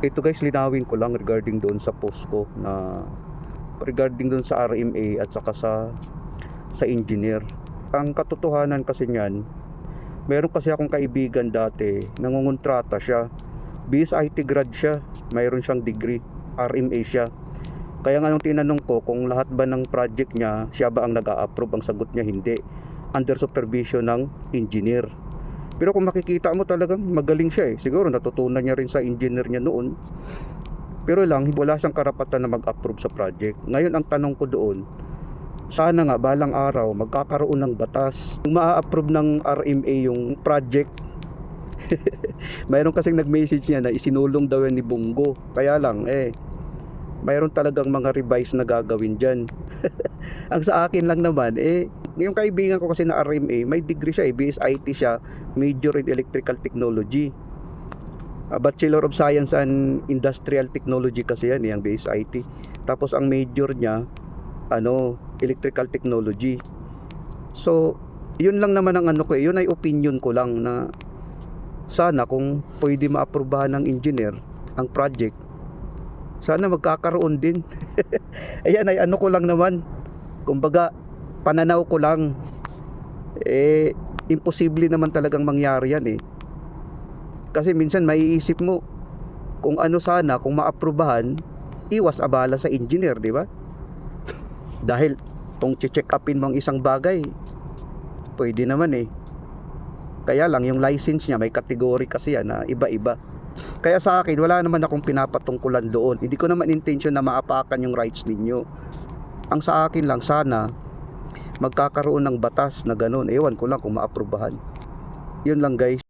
Ito guys, linawin ko lang regarding doon sa post ko na regarding doon sa RMA at saka sa sa engineer. Ang katotohanan kasi niyan, meron kasi akong kaibigan dati, nangungontrata siya. BSIT grad siya, mayroon siyang degree, RMA siya. Kaya nga nung tinanong ko kung lahat ba ng project niya, siya ba ang nag-a-approve, ang sagot niya hindi. Under supervision ng engineer. Pero kung makikita mo talagang magaling siya eh. Siguro natutunan niya rin sa engineer niya noon. Pero lang, wala siyang karapatan na mag-approve sa project. Ngayon ang tanong ko doon, sana nga balang araw magkakaroon ng batas. Kung maa-approve ng RMA yung project, mayroon kasing nag-message niya na isinulong daw ni Bungo. Kaya lang, eh, mayroon talagang mga revise na gagawin dyan. ang sa akin lang naman, eh, yung kaibigan ko kasi na RMA, may degree siya, eh, BSIT siya, major in electrical technology. Ah, Bachelor of Science and Industrial Technology kasi yan, eh, ang BSIT. Tapos ang major niya, ano, electrical technology. So, yun lang naman ang ano ko, eh, yun ay opinion ko lang na sana kung pwede maaprubahan ng engineer ang project, sana magkakaroon din. Ayan ay ano ko lang naman. Kumbaga, pananaw ko lang. Eh, imposible naman talagang mangyari yan eh. Kasi minsan maiisip mo, kung ano sana, kung maaprubahan, iwas abala sa engineer, di ba? Dahil kung check upin mo ang isang bagay, pwede naman eh. Kaya lang yung license niya may kategory kasi yan na iba-iba. Kaya sa akin wala naman akong pinapatungkulan doon. Hindi ko naman intention na maapakan yung rights ninyo. Ang sa akin lang sana magkakaroon ng batas na ganun. Ewan ko lang kung maaprubahan. Yun lang guys.